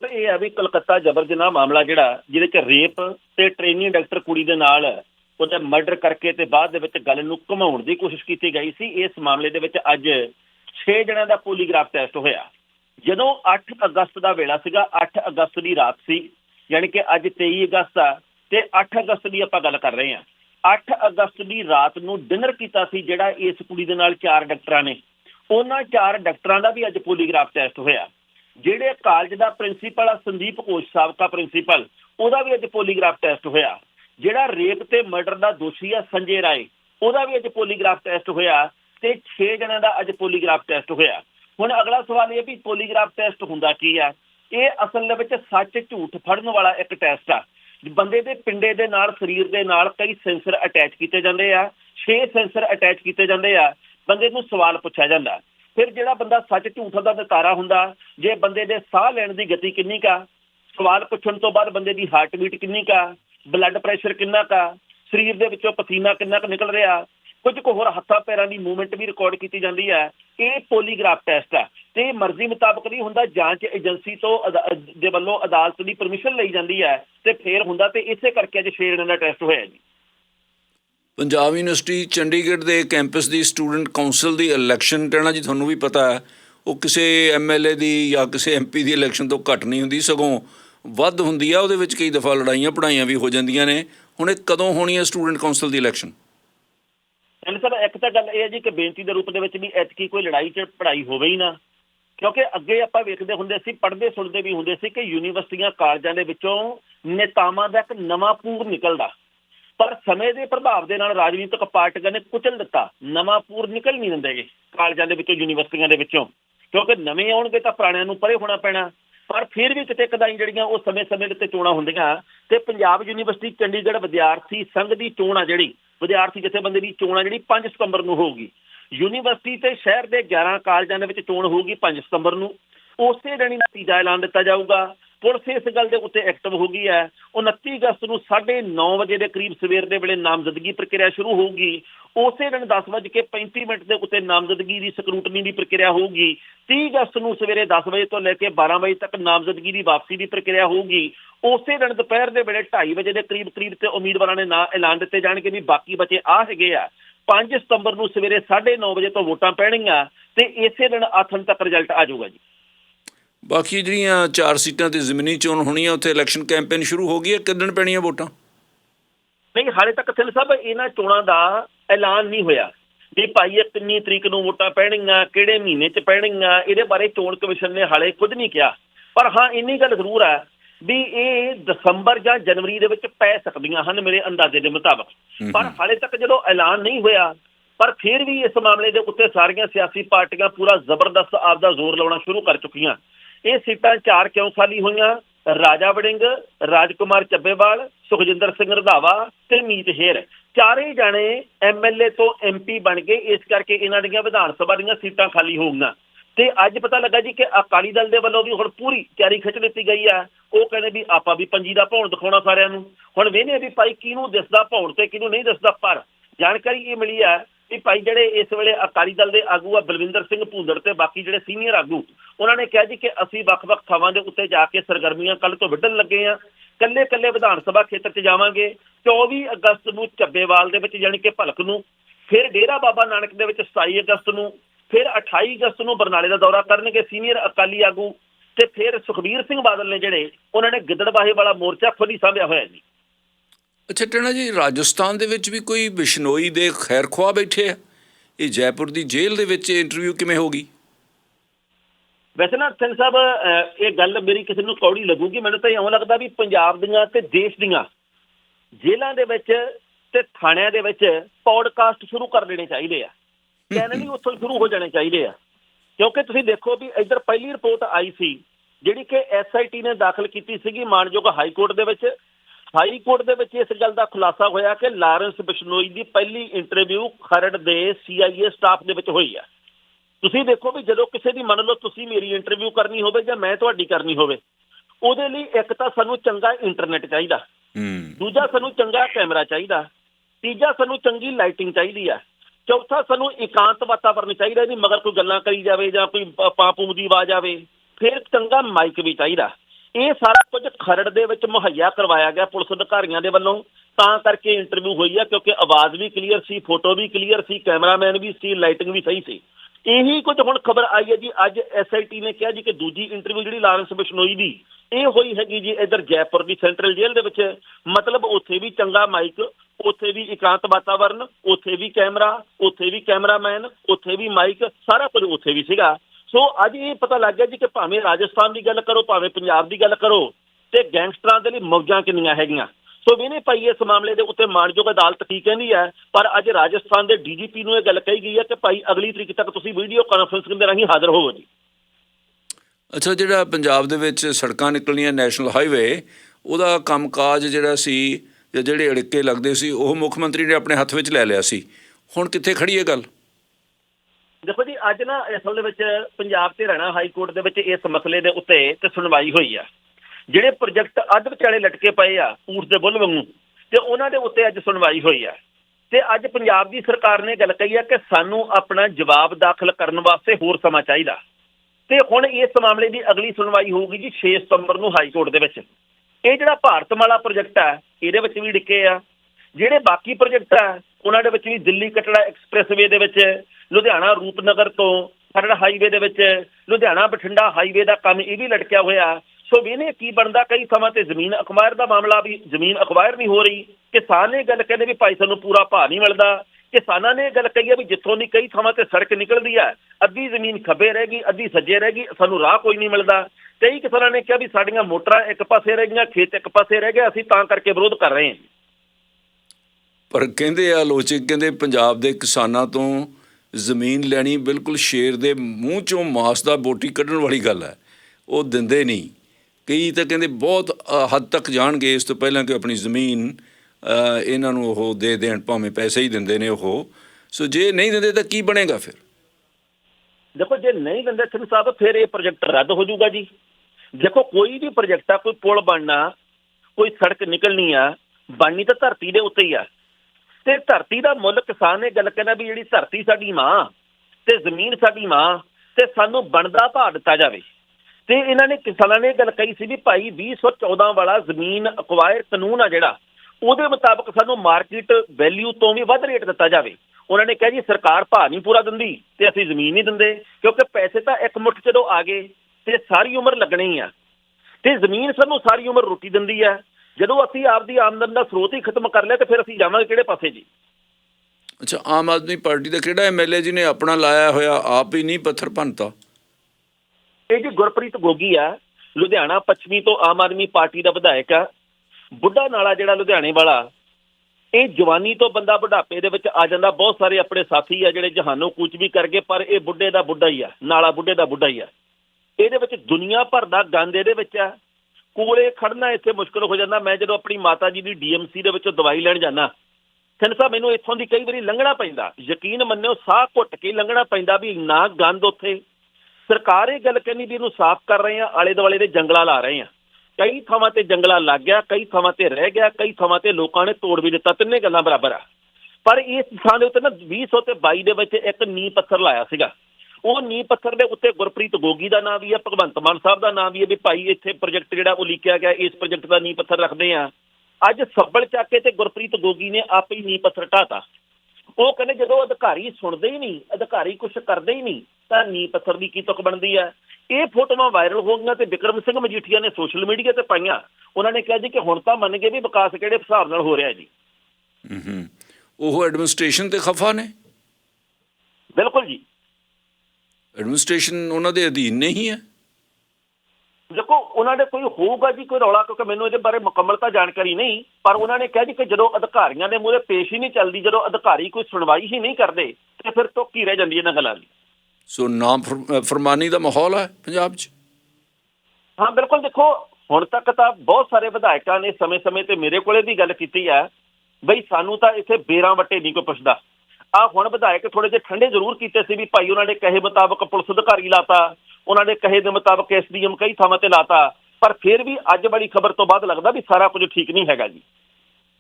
ਇਹ ਆ ਵੀ ਕਲਕੱਤਾ ਜਬਰ ਜਨਾਹ ਮਾਮਲਾ ਜਿਹੜਾ, ਜਿਹਦੇ ਚ ਰੇਪ ਤੇ ਟ੍ਰੇਨਿੰਗ ਡਾਕਟਰ ਕੁੜੀ ਦੇ ਨਾਲ ਉਹਦਾ ਮਰਡਰ ਕਰਕੇ ਤੇ ਬਾਅਦ ਦੇ ਵਿੱਚ ਗੱਲ ਨੂੰ ਘੁਮਾਉਣ ਦੀ ਕੋਸ਼ਿਸ਼ ਕੀਤੀ ਗਈ ਸੀ। ਇਸ ਮਾਮਲੇ ਦੇ ਵਿੱਚ ਅੱਜ 6 ਜਣਿਆਂ ਦਾ ਪੋਲੀਗ੍ਰਾਫ ਟੈਸਟ ਹੋਇਆ। ਜਦੋਂ 8 ਅਗਸਤ ਦਾ ਵੇਲਾ ਸੀਗਾ 8 ਅਗਸਤ ਦੀ ਰਾਤ ਸੀ, ਯਾਨੀ ਕਿ ਅੱਜ 23 ਅਗਸਤ ਆ ਤੇ 8 ਅਗਸਤ ਦੀ ਆਪਾਂ ਗੱਲ ਕਰ ਰਹੇ ਹਾਂ। 8 ਅਗਸਤ ਦੀ ਰਾਤ ਨੂੰ ਡਿਨਰ ਕੀਤਾ ਸੀ ਜਿਹੜਾ ਇਸ ਕੁੜੀ ਦੇ ਨਾਲ ਚਾਰ ਡਾਕਟਰਾਂ ਨੇ। ਉਹਨਾਂ ਚਾਰ ਡਾਕਟਰਾਂ ਦਾ ਵੀ ਅੱਜ ਪੋਲੀਗ੍ਰਾਫ ਟੈਸਟ ਹੋਇਆ। ਜਿਹੜੇ ਕਾਲਜ ਦਾ ਪ੍ਰਿੰਸੀਪਲ ਆ, ਸੰਦੀਪ ਕੋਸ਼ ਸਾਬਕਾ ਪ੍ਰਿੰਸੀਪਲ ਉਹਦਾ ਵੀ ਅੱਜ ਪੋਲੀਗ੍ਰਾਫ ਟੈਸਟ ਹੋਇਆ। ਜਿਹੜਾ ਰੇਪ ਤੇ ਮਰਡਰ ਦਾ ਦੋਸ਼ੀ ਆ ਸੰਜੇ ਰਾਏ, ਉਹਦਾ ਵੀ ਅੱਜ ਪੋਲੀਗ੍ਰਾਫ ਟੈਸਟ ਹੋਇਆ ਤੇ 6 ਜਣਿਆਂ ਦਾ ਅੱਜ ਪੋਲੀਗ੍ਰਾਫ ਟੈਸਟ ਹੋਇਆ। ਹੁਣ ਅਗਲਾ ਸਵਾਲ ਇਹ ਵੀ ਪੋਲੀਗ੍ਰਾਫ ਟੈਸਟ ਹੁੰਦਾ ਕੀ ਆ? ਇਹ ਅਸਲ ਦੇ ਵਿੱਚ ਸੱਚ ਝੂਠ ਫੜਨ ਵਾਲਾ ਇੱਕ ਟੈਸਟ ਆ। ਬੰਦੇ ਦੇ ਪਿੰਡੇ ਦੇ ਨਾਲ, ਸਰੀਰ ਦੇ ਨਾਲ ਕਈ ਸੈਂਸਰ ਅਟੈਚ ਕੀਤੇ ਜਾਂਦੇ ਆ 6 ਸੈਂਸਰ ਅਟੈਚ ਕੀਤੇ ਜਾਂਦੇ ਆ, ਬੰਦੇ ਨੂੰ ਸਵਾਲ ਪੁੱਛਿਆ ਜਾਂਦਾ। ਫਿਰ ਜਿਹੜਾ ਬੰਦਾ ਸੱਚ ਝੂਠ ਦਾ ਨਤਾਰਾ ਹੁੰਦਾ, ਜੇ ਬੰਦੇ ਦੇ ਸਾਹ ਲੈਣ ਦੀ ਗਤੀ ਕਿੰਨੀ ਕਾ ਸਵਾਲ ਪੁੱਛਣ ਤੋਂ ਬਾਅਦ ਬੰਦੇ ਦੀ ਹਾਰਟ ਬੀਟ ਕਿੰਨੀ ਕਾ ਬਲੱਡ ਪ੍ਰੈਸ਼ਰ ਕਿੰਨਾ ਕਾ ਸਰੀਰ ਦੇ ਵਿੱਚੋਂ ਪਸੀਨਾ ਕਿੰਨਾ ਕੁ ਨਿਕਲ ਰਿਹਾ, ਕੁਝ ਕੁ ਹੋਰ ਹੱਥਾਂ ਪੈਰਾਂ ਦੀ ਮੂਵਮੈਂਟ ਵੀ ਰਿਕਾਰਡ ਕੀਤੀ ਜਾਂਦੀ ਹੈ ਇਹ ਪੋਲੀਗ੍ਰਾਫ ਟੈਸਟ ਹੈ ਤੇ ਮਰਜ਼ੀ ਮੁਤਾਬਕ ਨਹੀਂ ਹੁੰਦਾ, ਜਾਂਚ ਏਜੰਸੀ ਤੋਂ ਦੇ ਵੱਲੋਂ ਅਦਾਲਤ ਦੀ ਪਰਮਿਸ਼ਨ ਲਈ ਜਾਂਦੀ ਹੈ ਤੇ ਫੇਰ ਹੁੰਦਾ ਤੇ ਇਸੇ ਕਰਕੇ ਅੱਜ ਛੇ ਜਣਿਆਂ ਦਾ ਟੈਸਟ ਹੋਇਆ ਜੀ। ਪੰਜਾਬ ਯੂਨੀਵਰਸਿਟੀ ਚੰਡੀਗੜ੍ਹ ਦੇ ਕੈਂਪਸ ਦੀ ਸਟੂਡੈਂਟ ਕਾਉਂਸਲ ਦੀ ਇਲੈਕਸ਼ਨ ਟਣਾ ਜੀ, ਤੁਹਾਨੂੰ ਵੀ ਪਤਾ ਹੈ। ਉਹ ਕਿਸੇ ਐਮਐਲਏ ਦੀ ਜਾਂ ਕਿਸੇ ਐਮਪੀ ਦੀ ਇਲੈਕਸ਼ਨ ਤੋਂ ਘੱਟ ਨਹੀਂ ਹੁੰਦੀ, ਸਗੋਂ ਵੱਧ ਹੁੰਦੀ ਆ, ਉਹਦੇ ਵਿੱਚ ਕਈ ਦਫਾ ਲੜਾਈਆਂ ਪੜਾਈਆਂ ਵੀ ਹੋ ਜਾਂਦੀਆਂ ਨੇ। ਹੁਣ ਇਹ ਕਦੋਂ ਹੋਣੀ ਹੈ ਸਟੂਡੈਂਟ ਕਾਉਂਸਲ ਦੀ ਇਲੈਕਸ਼ਨ ਐਂਡ ਸਰ ਇੱਕ ਤਾਂ ਗੱਲ ਇਹ ਹੈ ਜੀ ਕਿ ਬੇਨਤੀ ਦੇ ਰੂਪ ਦੇ ਵਿੱਚ ਵੀ ਐਤਕੀ ਕੋਈ ਲੜਾਈ ਚ ਪੜਾਈ ਹੋਵੇ ਹੀ ਨਾ। ਕਿਉਂਕਿ ਅੱਗੇ ਆਪਾਂ ਵੇਖਦੇ ਹੁੰਦੇ ਸੀ, ਪੜ੍ਹਦੇ ਸੁਣਦੇ ਵੀ ਹੁੰਦੇ ਸੀ ਕਿ ਯੂਨੀਵਰਸਿਟੀਆਂ, ਕਾਲਜਾਂ ਦੇ ਵਿੱਚੋਂ ਨੇਤਾਵਾਂ ਦਾ ਇੱਕ ਨਵਾਂ ਪੂਰ ਨਿਕਲਦਾ। ਪਰ ਸਮੇਂ ਦੇ ਪ੍ਰਭਾਵ ਦੇ ਨਾਲ ਰਾਜਨੀਤਿਕ ਪਾਰਟੀਆਂ ਨੇ ਕੁਚਲ ਦਿੱਤਾ। ਨਵਾਂ ਪੂਰ ਨਿਕਲ ਨਹੀਂ ਦਿੰਦੇਗੇ ਕਾਲਜਾਂ ਦੇ ਵਿੱਚੋਂ, ਯੂਨੀਵਰਸਿਟੀਆਂ ਦੇ ਵਿੱਚੋਂ। ਕਿਉਂਕਿ ਨਵੇਂ ਆਉਣਗੇ ਤਾਂ ਪੁਰਾਣਿਆਂ ਨੂੰ ਪਰੇ ਹੋਣਾ ਪੈਣਾ। ਪਰ ਫਿਰ ਵੀ ਕਿਤੇ ਕਦਾਈ ਜਿਹੜੀਆਂ ਉਹ ਸਮੇਂ-ਸਮੇਂ ਦੇ ਉੱਤੇ ਚੋਣਾਂ ਹੁੰਦੀਆਂ ਤੇ ਪੰਜਾਬ ਯੂਨੀਵਰਸਿਟੀ ਚੰਡੀਗੜ੍ਹ ਵਿਦਿਆਰਥੀ ਸੰਘ ਦੀ ਚੋਣ ਆ ਜਿਹੜੀ, ਵਿਦਿਆਰਥੀ ਜਥੇਬੰਦੀ ਦੀ ਚੋਣ ਆ ਜਿਹੜੀ 5 ਸਤੰਬਰ ਨੂੰ ਹੋਊਗੀ। ਯੂਨੀਵਰਸਿਟੀ ਤੇ ਸ਼ਹਿਰ ਦੇ 11 ਕਾਲਜਾਂ ਦੇ ਵਿੱਚ ਚੋਣ ਹੋਊਗੀ 5 ਸਤੰਬਰ ਨੂੰ। ਉਸੇ ਦਿਨ ਹੀ ਨਤੀਜਾ ਐਲਾਨ ਦਿੱਤਾ ਜਾਊਗਾ। ਪੁਲਿਸ ਇਸ ਗੱਲ ਦੇ ਉੱਤੇ ਐਕਟਿਵ ਹੋ ਗਈ ਹੈ। 29 ਅਗਸਤ ਨੂੰ 9:30 ਵਜੇ ਦੇ ਕਰੀਬ ਸਵੇਰ ਦੇ ਵੇਲੇ ਨਾਮਜ਼ਦਗੀ ਪ੍ਰਕਿਰਿਆ ਸ਼ੁਰੂ ਹੋਊਗੀ। ਉਸੇ ਦਿਨ 10:35 ਮਿੰਟ ਦੇ ਉੱਤੇ ਨਾਮਜ਼ਦਗੀ ਦੀ ਸਕਰੂਟਨੀ ਦੀ ਪ੍ਰਕਿਰਿਆ ਹੋਊਗੀ। 30 ਅਗਸਤ ਨੂੰ ਸਵੇਰੇ 10 ਵਜੇ ਤੋਂ ਲੈ ਕੇ 12 ਵਜੇ ਤੱਕ ਨਾਮਜ਼ਦਗੀ ਦੀ ਵਾਪਸੀ ਦੀ ਪ੍ਰਕਿਰਿਆ ਹੋਊਗੀ। ਉਸੇ ਦਿਨ ਦੁਪਹਿਰ ਦੇ ਵੇਲੇ 2:30 ਵਜੇ ਦੇ ਕਰੀਬ ਕਰੀਬ ਤੇ ਉਮੀਦਵਾਰਾਂ ਨੇ ਨਾਂ ਐਲਾਨ ਦਿੱਤੇ ਜਾਣਗੇ ਵੀ ਬਾਕੀ ਬਚੇ ਆ ਹੈਗੇ ਆ। 5 ਸਤੰਬਰ ਨੂੰ ਸਵੇਰੇ 9:30 ਵਜੇ ਤੋਂ ਵੋਟਾਂ ਪੈਣਗੀਆਂ ਤੇ ਇਸੇ ਦਿਨ ਆਥਣ ਤੱਕ ਰਿਜ਼ਲਟ ਆ ਜਾਊਗਾ ਜੀ। ਬਾਕੀ ਜਿਹੜੀਆਂ ਚਾਰ ਸੀਟਾਂ ਤੇ ਜ਼ਮੀਨੀ ਚੋਣ ਹੋਣੀ ਆ ਉੱਥੇ ਇਲੈਕਸ਼ਨ ਕੈਂਪੇਨ ਸ਼ੁਰੂ ਹੋ ਗਈ ਹੈ ਕਿਦਣ ਪੈਣੀਆਂ ਵੋਟਾਂ? ਨਹੀਂ ਹਾਲੇ ਤੱਕ ਸਿਲ ਸਾਹਿਬ ਇਹਨਾਂ ਚੋਣਾਂ ਦਾ ਐਲਾਨ ਨਹੀਂ ਹੋਇਆ। ਵੀ ਭਾਈ ਇਹ ਕਿੰਨੀ ਤਰੀਕ ਨੂੰ ਵੋਟਾਂ ਪੈਣਗੀਆਂ ਕਿਹੜੇ ਮਹੀਨੇ 'ਚ ਪੈਣਗੀਆਂ ਇਹਦੇ ਬਾਰੇ ਚੋਣ ਕਮਿਸ਼ਨ ਨੇ ਹਾਲੇ ਕੁਝ ਨਹੀਂ ਕਿਹਾ। ਪਰ ਹਾਂ ਇੰਨੀ ਗੱਲ ਜ਼ਰੂਰ ਹੈ ਵੀ ਇਹ ਦਸੰਬਰ ਜਾਂ ਜਨਵਰੀ ਦੇ ਵਿੱਚ ਪੈ ਸਕਦੀਆਂ ਹਨ ਮੇਰੇ ਅੰਦਾਜ਼ੇ ਦੇ ਮੁਤਾਬਕ। ਪਰ ਹਾਲੇ ਤੱਕ ਜਦੋਂ ਐਲਾਨ ਨਹੀਂ ਹੋਇਆ ਪਰ ਫਿਰ ਵੀ ਇਸ ਮਾਮਲੇ ਦੇ ਉੱਤੇ ਸਾਰੀਆਂ ਸਿਆਸੀ ਪਾਰਟੀਆਂ ਪੂਰਾ ਜ਼ਬਰਦਸਤ ਆਪਦਾ ਜ਼ੋਰ ਲਾਉਣਾ ਸ਼ੁਰੂ ਕਰ ਚੁੱਕੀਆਂ। ਇਹ ਸੀਟਾਂ ਚਾਰ ਕਿਉਂ ਖਾਲੀ ਹੋਈਆਂ? ਰਾਜਾ ਵੜਿੰਗ, ਰਾਜਕੁਮਾਰ ਚੱਬੇਵਾਲ, ਸੁਖਜਿੰਦਰ ਸਿੰਘ ਰਧਾਵਾ ਤੇ ਮੀਤ ਹੇਰ ਚਾਰੇ ਜਾਣੇ ਐਮਐਲਏ ਤੋਂ ਐਮਪੀ ਬਣ ਗਏ ਇਸ ਕਰਕੇ ਇਹਨਾਂ ਦੀਆਂ ਵਿਧਾਨ ਸਭਾ ਦੀਆਂ ਸੀਟਾਂ ਖਾਲੀ ਹੋ ਗਈਆਂ ਤੇ ਅੱਜ ਪਤਾ ਲੱਗਾ ਜੀ ਕਿ ਅਕਾਲੀ ਦਲ ਦੇ ਵੱਲੋਂ ਵੀ ਹੁਣ ਪੂਰੀ ਤਿਆਰੀ ਖਿੱਚ ਦਿੱਤੀ ਗਈ ਆ। ਉਹ ਕਹਿੰਦੇ ਵੀ ਆਪਾਂ ਵੀ ਪੰਜੀ ਦਾ ਭੌਣ ਦਿਖਾਉਣਾ ਸਾਰਿਆਂ ਨੂੰ। ਹੁਣ ਵੇਨੇ ਵੀ ਭਾਈ ਕਿਹਨੂੰ ਦਿਸਦਾ ਭੌਣ ਤੇ ਕਿਹਨੂੰ ਨਹੀਂ ਦਿਸਦਾ ਪਰ ਜਾਣਕਾਰੀ ਇਹ ਮਿਲੀ ਆ ਕਿ ਭਾਈ ਜਿਹੜੇ ਇਸ ਵੇਲੇ ਅਕਾਲੀ ਦਲ ਦੇ ਆਗੂ ਆ, ਬਲਵਿੰਦਰ ਸਿੰਘ ਭੂੰਦੜ ਤੇ ਬਾਕੀ ਜਿਹੜੇ ਸੀਨੀਅਰ ਆਗੂ, ਉਹਨਾਂ ਨੇ ਕਿਹਾ ਜੀ ਕਿ ਅਸੀਂ ਵੱਖ-ਵੱਖ ਥਾਵਾਂ ਦੇ ਉੱਤੇ ਜਾ ਕੇ ਸਰਗਰਮੀਆਂ ਕੱਲ ਤੋਂ ਵਿੱਢਣ ਲੱਗੇ ਆ ਕੱਲੇ-ਕੱਲੇ ਵਿਧਾਨ ਸਭਾ ਖੇਤਰ 'ਚ ਜਾਵਾਂਗੇ। 24 ਅਗਸਤ ਨੂੰ ਚੱਬੇਵਾਲ ਦੇ ਵਿੱਚ ਯਾਨੀ ਕਿ ਭਲਕ ਨੂੰ, ਫਿਰ ਡੇਰਾ ਬਾਬਾ ਨਾਨਕ ਦੇ ਵਿੱਚ 27 ਅਗਸਤ ਨੂੰ, ਫਿਰ 28 ਅਗਸਤ ਨੂੰ ਬਰਨਾਲੇ ਦਾ ਦੌਰਾ ਕਰਨਗੇ ਸੀਨੀਅਰ ਅਕਾਲੀ ਆਗੂ ਤੇ ਫਿਰ ਸੁਖਬੀਰ ਸਿੰਘ ਬਾਦਲ ਨੇ ਜਿਹੜੇ, ਉਹਨਾਂ ਨੇ ਗਿੱਦੜਬਾਹੇ ਵਾਲਾ ਮੋਰਚਾ ਖੁੱਲੀ ਸਾਂਭਿਆ ਹੋਇਆ ਜੀ। ਅੱਛਾ ਟਣਾ ਜੀ, ਰਾਜਸਥਾਨ ਦੇ ਵਿੱਚ ਵੀ ਕੋਈ ਬਿਸ਼ਨੋਈ ਦੇ ਖੈਰਖਵਾ ਬੈਠੇ ਆ? ਇਹ ਜੈਪੁਰ ਦੀ ਜੇਲ੍ਹ ਦੇ ਵਿੱਚ ਇੰਟਰਵਿਊ ਕਿਵੇਂ ਹੋਗੀ ਵੈਸੇ ਨਾ ਸਿੰਘ ਸਾਹਿਬ ਇਹ ਗੱਲ ਮੇਰੀ ਕਿਸੇ ਨੂੰ ਕੌੜੀ ਲੱਗੂਗੀ। ਮੈਨੂੰ ਤਾਂ ਇਉਂ ਲੱਗਦਾ ਵੀ ਪੰਜਾਬ ਦੀਆਂ ਤੇ ਦੇਸ਼ ਦੀਆਂ ਜੇਲ੍ਹਾਂ ਦੇ ਵਿੱਚ ਤੇ ਥਾਣਿਆਂ ਦੇ ਵਿੱਚ ਪੌਡਕਾਸਟ ਸ਼ੁਰੂ ਕਰ ਦੇਣੇ ਚਾਹੀਦੇ ਆ। ਚੈਨਲ ਨਹੀਂ ਉੱਥੋਂ ਸ਼ੁਰੂ ਹੋ ਜਾਣੇ ਚਾਹੀਦੇ ਆ। ਕਿਉਂਕਿ ਤੁਸੀਂ ਦੇਖੋ ਵੀ ਇੱਧਰ ਪਹਿਲੀ ਰਿਪੋਰਟ ਆਈ ਸੀ, ਜਿਹੜੀ ਕਿ ਐਸਆਈਟੀ ਨੇ ਦਾਖਲ ਕੀਤੀ ਸੀਗੀ ਮਾਨਯੋਗ ਹਾਈ ਕੋਰਟ ਦੇ ਵਿੱਚ। ਹਾਈ ਕੋਰਟ ਦੇ ਵਿੱਚ ਇਸ ਗੱਲ ਦਾ ਖੁਲਾਸਾ ਹੋਇਆ ਕਿ ਲਾਰੈਂਸ ਬਿਸ਼ਨੋਈ ਦੀ ਪਹਿਲੀ ਇੰਟਰਵਿਊ ਖਰੜ ਦੇ ਸੀਆਈਏ ਸਟਾਫ ਦੇ ਵਿੱਚ ਹੋਈ ਆ ਤੁਸੀਂ ਦੇਖੋ ਵੀ ਜਦੋਂ ਕਿਸੇ ਦੀ ਮੰਨ ਲਓ ਤੁਸੀਂ ਮੇਰੀ ਇੰਟਰਵਿਊ ਕਰਨੀ ਹੋਵੇ ਜਾਂ ਮੈਂ ਤੁਹਾਡੀ ਕਰਨੀ ਹੋਵੇ ਉਹਦੇ ਲਈ ਇੱਕ ਤਾਂ ਸਾਨੂੰ ਚੰਗਾ ਇੰਟਰਨੈਟ ਚਾਹੀਦਾ। ਹੂੰ। ਦੂਜਾ ਸਾਨੂੰ ਚੰਗਾ ਕੈਮਰਾ ਚਾਹੀਦਾ। ਤੀਜਾ ਸਾਨੂੰ ਚੰਗੀ ਲਾਈਟਿੰਗ ਚਾਹੀਦੀ ਆ ਚੌਥਾ ਸਾਨੂੰ ਇਕਾਂਤ ਵਾਤਾਵਰਨ ਚਾਹੀਦਾ ਨਹੀਂ ਮਗਰ ਕੋਈ ਗੱਲਾਂ ਕਰੀ ਜਾਵੇ ਜਾਂ ਕੋਈ ਪਾਪੂ ਦੀ ਆਵਾਜ਼ ਆਵੇ। ਫਿਰ ਚੰਗਾ ਮਾਈਕ ਵੀ ਚਾਹੀਦਾ। ਇਹ ਸਾਰਾ ਕੁਝ ਖਰੜ ਦੇ ਵਿੱਚ ਮੁਹੱਈਆ ਕਰਵਾਇਆ ਗਿਆ ਪੁਲਿਸ ਅਧਿਕਾਰੀਆਂ ਦੇ ਵੱਲੋਂ। ਤਾਂ ਕਰਕੇ ਇੰਟਰਵਿਊ ਹੋਈ ਆ ਕਿਉਂਕਿ ਆਵਾਜ਼ ਵੀ ਕਲੀਅਰ ਸੀ ਫੋਟੋ ਵੀ ਕਲੀਅਰ ਸੀ ਕੈਮਰਾਮੈਨ ਵੀ ਸੀ ਲਾਈਟਿੰਗ ਵੀ ਸਹੀ ਸੀ। ਇਹੀ ਕੁਝ ਹੁਣ ਖਬਰ ਆਈ ਹੈ ਜੀ, ਅੱਜ ਐਸਆਈਟੀ ਨੇ ਕਿਹਾ ਜੀ ਕਿ ਦੂਜੀ ਇੰਟਰਵਿਊ ਜਿਹੜੀ ਲਾਰੈਂਸ ਬਿਸ਼ਨੋਈ ਦੀ, ਇਹ ਹੋਈ ਹੈਗੀ ਜੀ ਇਧਰ ਜੈਪੁਰ ਦੀ ਸੈਂਟਰਲ ਜੇਲ੍ਹ ਦੇ ਵਿੱਚ। ਮਤਲਬ ਉੱਥੇ ਵੀ ਚੰਗਾ ਮਾਈਕ ਉੱਥੇ ਵੀ ਇਕਾਂਤ ਵਾਤਾਵਰਨ, ਉੱਥੇ ਵੀ ਕੈਮਰਾ ਉੱਥੇ ਵੀ ਕੈਮਰਾਮੈਨ ਉੱਥੇ ਵੀ ਮਾਈਕ ਸਾਰਾ ਕੁਝ ਉੱਥੇ ਵੀ ਸੀਗਾ। ਸੋ ਅੱਜ ਇਹ ਪਤਾ ਲੱਗ ਗਿਆ ਜੀ ਕਿ ਭਾਵੇਂ ਰਾਜਸਥਾਨ ਦੀ ਗੱਲ ਕਰੋ, ਭਾਵੇਂ ਪੰਜਾਬ ਦੀ ਗੱਲ ਕਰੋ, ਤੇ ਗੈਂਗਸਟਰਾਂ ਦੇ ਲਈ ਮੌਜਾਂ ਕਿੰਨੀਆਂ ਹੈਗੀਆਂ। ਸੋ ਵੀ ਨੇ ਭਾਈ, ਇਸ ਮਾਮਲੇ ਦੇ ਉੱਤੇ ਮਾਨਯੋਗ ਅਦਾਲਤ ਕੀ ਕਹਿੰਦੀ ਹੈ, ਪਰ ਅੱਜ ਰਾਜਸਥਾਨ ਦੇ ਡੀਜੀਪੀ ਨੂੰ ਇਹ ਗੱਲ ਕਹੀ ਗਈ ਹੈ ਕਿ ਭਾਈ, ਅਗਲੀ ਤਰੀਕ ਤੱਕ ਤੁਸੀਂ ਵੀਡੀਓ ਕਾਨਫਰੰਸਿੰਗ ਦੇ ਰਾਹੀਂ ਹਾਜ਼ਰ ਹੋਵੋ ਜੀ। ਅੱਛਾ, ਜਿਹੜਾ ਪੰਜਾਬ ਦੇ ਵਿੱਚ ਸੜਕਾਂ ਨਿਕਲਣੀਆਂ ਨੈਸ਼ਨਲ ਹਾਈਵੇ, ਉਹਦਾ ਕੰਮਕਾਜ ਜਿਹੜਾ ਸੀ, ਜਾਂ ਜਿਹੜੇ ਅੜਿੱਕੇ ਲੱਗਦੇ ਸੀ, ਉਹ ਮੁੱਖ ਮੰਤਰੀ ਨੇ ਆਪਣੇ ਹੱਥ ਵਿੱਚ ਲੈ ਲਿਆ ਸੀ। ਹੁਣ ਕਿੱਥੇ ਖੜੀ ਹੈ ਗੱਲ? ਦੇਖੋ ਜੀ, ਅੱਜ ਨਾ ਅਸਲ ਦੇ ਵਿੱਚ ਪੰਜਾਬ ਤੇ ਹਰਿਆਣਾ ਹਾਈ ਕੋਰਟ ਦੇ ਵਿੱਚ ਇਸ ਮਸਲੇ ਦੇ ਉੱਤੇ ਤੇ ਸੁਣਵਾਈ ਹੋਈ ਆ। ਜਿਹੜੇ ਪ੍ਰੋਜੈਕਟ ਅੱਧ ਵਿਚਾਲੇ ਲਟਕੇ ਪਏ ਆ ਊਠ ਦੇ ਬੁੱਲ ਵਾਂਗੂ, ਤੇ ਉਹਨਾਂ ਦੇ ਉੱਤੇ ਅੱਜ ਸੁਣਵਾਈ ਹੋਈ ਆ। ਤੇ ਅੱਜ ਪੰਜਾਬ ਦੀ ਸਰਕਾਰ ਨੇ ਗੱਲ ਕਹੀ ਆ ਕਿ ਸਾਨੂੰ ਆਪਣਾ ਜਵਾਬ ਦਾਖਲ ਕਰਨ ਵਾਸਤੇ ਹੋਰ ਸਮਾਂ ਚਾਹੀਦਾ। ਤੇ ਹੁਣ ਇਸ ਮਾਮਲੇ ਦੀ ਅਗਲੀ ਸੁਣਵਾਈ ਹੋਊਗੀ ਜੀ 6 ਸਤੰਬਰ ਨੂੰ ਹਾਈ ਕੋਰਟ ਦੇ ਵਿੱਚ। ਇਹ ਜਿਹੜਾ ਭਾਰਤਮਾਲਾ ਪ੍ਰੋਜੈਕਟ ਆ, ਇਹਦੇ ਵਿੱਚ ਵੀ ਡਿੱਕੇ ਆ। ਜਿਹੜੇ ਬਾਕੀ ਪ੍ਰੋਜੈਕਟ ਆ ਉਹਨਾਂ ਦੇ ਵਿੱਚ ਵੀ ਦਿੱਲੀ ਕਟੜਾ ਐਕਸਪ੍ਰੈਸਵੇ ਦੇ ਵਿੱਚ, ਲੁਧਿਆਣਾ ਰੂਪਨਗਰ ਤੋਂ ਖਰੜ ਹਾਈਵੇ ਦੇ ਵਿੱਚ, ਲੁਧਿਆਣਾ ਬਠਿੰਡਾ ਹਾਈਵੇ ਦਾ ਕੰਮ ਇਹ ਵੀ ਲਟਕਿਆ ਹੋਇਆ। ਸੋ ਵੀ ਇਹਨੇ ਕੀ ਬਣਦਾ। ਕਈ ਸਮਾਂ ਤੇ ਜ਼ਮੀਨ ਅਖਵਾਇਰ ਦਾ ਮਾਮਲਾ ਵੀ, ਜ਼ਮੀਨ ਅਖਵਾਇਰ ਨਹੀਂ ਹੋ ਰਹੀ। ਕਿਸਾਨ ਇਹ ਗੱਲ ਕਹਿੰਦੇ ਵੀ ਭਾਈ ਸਾਨੂੰ ਪੂਰਾ ਭਾਅ ਨਹੀਂ ਮਿਲਦਾ। ਕਿਸਾਨਾਂ ਨੇ ਇਹ ਗੱਲ ਕਹੀ ਹੈ ਵੀ ਜਿੱਥੋਂ ਦੀ ਕਈ ਥਾਵਾਂ ਤੇ ਸੜਕ ਨਿਕਲਦੀ ਹੈ, ਅੱਧੀ ਜ਼ਮੀਨ ਖੱਬੇ ਰਹਿ ਗਈ, ਅੱਧੀ ਸੱਜੇ ਰਹਿ ਗਈ, ਸਾਨੂੰ ਰਾਹ ਕੋਈ ਨਹੀਂ ਮਿਲਦਾ। ਕਈ ਕਿਸਾਨਾਂ ਨੇ ਕਿਹਾ ਵੀ ਸਾਡੀਆਂ ਮੋਟਰਾਂ ਇੱਕ ਪਾਸੇ ਰਹਿ ਗਈਆਂ, ਖੇਤ ਇੱਕ ਪਾਸੇ ਰਹਿ ਗਏ ਅਸੀਂ ਤਾਂ ਕਰਕੇ ਵਿਰੋਧ ਕਰ ਰਹੇ ਹਾਂ। ਪਰ ਕਹਿੰਦੇ ਆ ਆਲੋਚਕ ਕਹਿੰਦੇ ਪੰਜਾਬ ਦੇ ਕਿਸਾਨਾਂ ਤੋਂ ਜ਼ਮੀਨ ਲੈਣੀ ਬਿਲਕੁਲ ਸ਼ੇਰ ਦੇ ਮੂੰਹ ਚੋਂ ਮਾਸ ਦਾ ਬੋਟੀ ਕੱਢਣ ਵਾਲੀ ਗੱਲ ਹੈ। ਉਹ ਦਿੰਦੇ ਨਹੀਂ। ਕਈ ਤਾਂ ਕਹਿੰਦੇ ਬਹੁਤ ਹੱਦ ਤੱਕ ਜਾਣਗੇ ਇਸ ਤੋਂ ਪਹਿਲਾਂ ਕਿ ਆਪਣੀ ਜ਼ਮੀਨ ਇਹਨਾਂ ਨੂੰ ਉਹ ਦੇ ਦੇਣ, ਭਾਵੇਂ ਪੈਸੇ ਹੀ ਦਿੰਦੇ ਨੇ ਉਹ। ਸੋ ਜੇ ਨਹੀਂ ਦਿੰਦੇ ਤਾਂ ਕੀ ਬਣੇਗਾ ਫਿਰ? ਦੇਖੋ, ਜੇ ਨਹੀਂ ਦਿੰਦੇ ਸਿੰਘ ਸਾਹਿਬ, ਫਿਰ ਇਹ ਪ੍ਰੋਜੈਕਟ ਰੱਦ ਹੋ ਜਾਊਗਾ ਜੀ। ਦੇਖੋ, ਕੋਈ ਵੀ ਪ੍ਰੋਜੈਕਟ ਆ, ਕੋਈ ਪੁਲ ਬਣਨਾ, ਕੋਈ ਸੜਕ ਨਿਕਲਣੀ ਆ, ਬਣਨੀ ਤਾਂ ਧਰਤੀ ਦੇ ਉੱਤੇ ਹੀ ਆ। ਤੇ ਧਰਤੀ ਦਾ ਮੁੱਲ ਕਿਸਾਨ ਨੇ ਗੱਲ ਕਹਿੰਦਾ ਵੀ ਜਿਹੜੀ ਧਰਤੀ ਸਾਡੀ ਮਾਂ ਤੇ ਜ਼ਮੀਨ ਸਾਡੀ ਮਾਂ ਤੇ ਸਾਨੂੰ ਬਣਦਾ ਭਾਅ ਦਿੱਤਾ ਜਾਵੇ। ਤੇ ਇਹਨਾਂ ਨੇ ਕਿਸਾਨਾਂ ਨੇ ਇਹ ਗੱਲ ਕਹੀ ਸੀ ਵੀ ਭਾਈ 2014 ਵਾਲਾ ਜ਼ਮੀਨ ਅਕਵਾਇਰ ਕਾਨੂੰਨ ਆ ਜਿਹੜਾ, ਉਹਦੇ ਮੁਤਾਬਕ ਸਾਨੂੰ ਮਾਰਕੀਟ ਵੈਲਿਊ ਤੋਂ ਵੀ ਵੱਧ ਰੇਟ ਦਿੱਤਾ ਜਾਵੇ। ਉਹਨਾਂ ਨੇ ਕਿਹਾ ਜੀ ਸਰਕਾਰ ਭਾਅ ਨਹੀਂ ਪੂਰਾ ਦਿੰਦੀ ਤੇ ਅਸੀਂ ਜ਼ਮੀਨ ਨਹੀਂ ਦਿੰਦੇ, ਕਿਉਂਕਿ ਪੈਸੇ ਤਾਂ ਇੱਕ ਮੁੱਠ ਜਦੋਂ ਆ ਗਏ ਤੇ ਸਾਰੀ ਉਮਰ ਲੱਗਣੀ ਆ। ਤੇ ਜ਼ਮੀਨ ਸਾਨੂੰ ਸਾਰੀ ਉਮਰ ਰੋਟੀ ਦਿੰਦੀ ਆ। ਜਦੋਂ ਅਸੀਂ ਆਪਦੀ ਆਮਦਨ ਦਾ ਸਰੋਤ ਹੀ ਖਤਮ ਕਰ ਲਿਆ ਤੇ ਫਿਰ ਅਸੀਂ ਜਾਵਾਂਗੇ ਕਿਹੜੇ ਪਾਸੇ ਜੀ? ਅੱਛਾ ਆਮ ਆਦਮੀ ਪਾਰਟੀ ਦਾ ਕਿਹੜਾ ਐਮਐਲਏ ਜੀ ਨੇ ਆਪਣਾ ਲਾਇਆ ਹੋਇਆ ਆਪ ਹੀ ਨਹੀਂ ਪੱਥਰ ਭੰਨਤਾ? ਇਹ ਜੀ ਗੁਰਪ੍ਰੀਤ ਗੋਗੀ ਆ ਲੁਧਿਆਣਾ ਪੱਛਮੀ ਤੋਂ ਆਮ ਆਦਮੀ ਪਾਰਟੀ ਦਾ ਵਿਧਾਇਕ ਆ। ਬੁੱਢਾ ਨਾਲਾ ਜਿਹੜਾ ਲੁਧਿਆਣੇ ਵਾਲਾ ਇਹ ਜਵਾਨੀ ਤੋਂ ਬੰਦਾ ਬੁਢਾਪੇ ਦੇ ਵਿੱਚ ਆ ਜਾਂਦਾ। ਬਹੁਤ ਸਾਰੇ ਆਪਣੇ ਸਾਥੀ ਆ ਜਿਹੜੇ ਜਹਾਨੋਂ ਕੂਚ ਵੀ ਕਰ ਗਏ ਪਰ ਇਹ ਬੁੱਢੇ ਦਾ ਬੁੱਢਾ ਹੀ ਆ ਨਾਲਾ ਬੁੱਢੇ ਦਾ ਬੁੱਢਾ ਹੀ ਆ। ਇਹਦੇ ਵਿੱਚ ਦੁਨੀਆ ਭਰ ਦਾ ਗੰਦ ਇਹਦੇ ਵਿੱਚ ਆ। ਕੋਲੇ ਖੜਨਾ ਇੱਥੇ ਮੁਸ਼ਕਲ ਹੋ ਜਾਂਦਾ। ਮੈਂ ਜਦੋਂ ਆਪਣੀ ਮਾਤਾ ਜੀ ਦੀ ਡੀਐਮਸੀ ਦੇ ਵਿੱਚੋਂ ਦਵਾਈ ਲੈਣ ਜਾਂਦਾ ਸਿੰਘ ਸਾਹਿਬ, ਮੈਨੂੰ ਇੱਥੋਂ ਦੀ ਕਈ ਵਾਰੀ ਲੰਘਣਾ ਪੈਂਦਾ। ਯਕੀਨ ਮੰਨਿਓ, ਸਾਹ ਘੁੱਟ ਕੇ ਲੰਘਣਾ ਪੈਂਦਾ ਵੀ ਇੰਨਾ ਗੰਦ ਉੱਥੇ। ਸਰਕਾਰ ਇਹ ਗੱਲ ਕਹਿੰਦੀ ਵੀ ਇਹਨੂੰ ਸਾਫ਼ ਕਰ ਰਹੇ ਆ ਆਲੇ ਦੁਆਲੇ ਦੇ ਜੰਗਲਾਂ ਲਾ ਰਹੇ ਆ ਕਈ ਥਾਵਾਂ ਤੇ ਜੰਗਲਾਂ ਲੱਗ ਗਿਆ, ਕਈ ਥਾਵਾਂ ਤੇ ਰਹਿ ਗਿਆ, ਕਈ ਥਾਵਾਂ ਤੇ ਲੋਕਾਂ ਨੇ ਤੋੜ ਵੀ ਦਿੱਤਾ। ਤਿੰਨੇ ਗੱਲਾਂ ਬਰਾਬਰ ਆ। ਪਰ ਇਸ ਥਾਂ ਦੇ ਉੱਤੇ ਨਾ 2022 ਦੇ ਵਿੱਚ ਇੱਕ ਨੀਂਹ ਪੱਥਰ ਲਾਇਆ ਸੀਗਾ। ਉਹ ਨੀਂਹ ਪੱਥਰ ਦੇ ਉੱਤੇ ਗੁਰਪ੍ਰੀਤ ਗੋਗੀ ਦਾ ਨਾਮ ਵੀ ਹੈ ਭਗਵੰਤ ਮਾਨ ਸਾਹਿਬ ਦਾ ਨਾਮ ਵੀ ਹੈ ਵੀ ਭਾਈ ਇੱਥੇ ਪ੍ਰੋਜੈਕਟ ਜਿਹੜਾ ਉਹ ਲਿਖਿਆ ਗਿਆ ਇਸ ਪ੍ਰੋਜੈਕਟ ਦਾ ਨੀਂਹ ਪੱਥਰ ਰੱਖਦੇ ਆ ਅੱਜ ਸੱਬਲ ਚੱਕ ਕੇ ਤੇ ਗੁਰਪ੍ਰੀਤ ਗੋਗੀ ਨੇ ਆਪੇ ਹੀ ਨੀਂਹ ਪੱਥਰ ਢਾਤਾ ਉਹ ਕਹਿੰਦੇ ਜਦੋਂ ਅਧਿਕਾਰੀ ਸੁਣਦੇ ਹੀ ਨਹੀਂ ਅਧਿਕਾਰੀ ਕੁਝ ਕਰਦੇ ਹੀ ਨਹੀਂ ਤਾਂ ਨੀਂਹ ਪੱਥਰ ਦੀ ਕੀ ਤੁਕ ਬਣਦੀ ਹੈ? ਇਹ ਫੋਟੋਆਂ ਵਾਇਰਲ ਹੋ ਗਈਆਂ ਤੇ ਵਿਕਰਮ ਸਿੰਘ ਮਜੀਠੀਆ ਨੇ ਸੋਸ਼ਲ ਮੀਡੀਆ ਤੇ ਪਾਈਆਂ। ਉਹਨਾਂ ਨੇ ਕਿਹਾ ਜੀ ਕਿ ਹੁਣ ਤਾਂ ਮੰਨ ਗਏ ਵੀ ਵਿਕਾਸ ਕਿਹੜੇ ਹਿਸਾਬ ਨਾਲ ਹੋ ਰਿਹਾ ਜੀ। ਹੂੰ ਹੂੰ। ਉਹ ਐਡਮਿਨਿਸਟ੍ਰੇਸ਼ਨ ਤੇ ਖਫਾ ਨੇ? ਬਿਲਕੁਲ ਜੀ। ਐਡਮਿਨਿਸਟ੍ਰੇਸ਼ਨ ਉਹਨਾਂ ਦੇ ਅਧੀਨ ਨਹੀਂ ਹੈ। ਦੇਖੋ ਉਹਨਾਂ ਦੇ ਕੋਈ ਹੋਊਗਾ ਜੀ ਕੋਈ ਰੌਲਾ ਕਿਉਂਕਿ ਮੈਨੂੰ ਇਹਦੇ ਬਾਰੇ ਮੁਕੰਮਲ ਤਾਂ ਜਾਣਕਾਰੀ ਨਹੀਂ ਪਰ ਉਹਨਾਂ ਨੇ ਕਿਹਾ ਜੀ ਕਿ ਜਦੋਂ ਅਧਿਕਾਰੀਆਂ ਦੇ ਮੂਹਰੇ ਪੇਸ਼ ਹੀ ਨਹੀਂ ਚੱਲਦੀ ਜਦੋਂ ਅਧਿਕਾਰੀ ਕੋਈ ਸੁਣਵਾਈ ਹੀ ਨਹੀਂ ਕਰਦੇ ਤੇ ਫਿਰ ਟੋਕੀ ਰਹਿ ਜਾਂਦੀ ਇਹਨਾਂ ਗੱਲਾਂ ਦੀ? ਸੋ ਨਾਮ ਫਰ- ਫਰਮਾਨੀ ਦਾ ਮਾਹੌਲ ਹੈ ਪੰਜਾਬ 'ਚ? ਹਾਂ ਬਿਲਕੁਲ ਦੇਖੋ ਹੁਣ ਤੱਕ ਤਾਂ ਬਹੁਤ ਸਾਰੇ ਵਿਧਾਇਕਾਂ ਨੇ ਸਮੇਂ-ਸਮੇਂ ਤੇ ਮੇਰੇ ਕੋਲੇ ਵੀ ਗੱਲ ਕੀਤੀ ਹੈ ਬਈ ਸਾਨੂੰ ਤਾਂ ਇੱਥੇ ਬੇਰਾਂ ਵੱਟੇ ਨਹੀਂ ਕੋਈ ਪੁੱਛਦਾ। ਆ ਹੁਣ ਵਿਧਾਇਕ ਥੋੜੇ ਜਿਹੇ ਠੰਡੇ ਜ਼ਰੂਰ ਕੀਤੇ ਸੀ ਵੀ ਭਾਈ ਉਹਨਾਂ ਦੇ ਕਹੇ ਮੁਤਾਬਕ ਪੁਲਿਸ ਅਧਿਕਾਰੀ ਲਾਤਾ ਉਹਨਾਂ ਦੇ ਕਹੇ ਦੇ ਮੁਤਾਬਕ ਐਸਡੀਐਮ ਕਈ ਥਾਵਾਂ ਤੇ ਲਾਤਾ ਪਰ ਫਿਰ ਵੀ ਅੱਜ ਵਾਲੀ ਖਬਰ ਤੋਂ ਬਾਅਦ ਲੱਗਦਾ ਵੀ ਸਾਰਾ ਕੁਝ ਠੀਕ ਨਹੀਂ ਹੈਗਾ ਜੀ।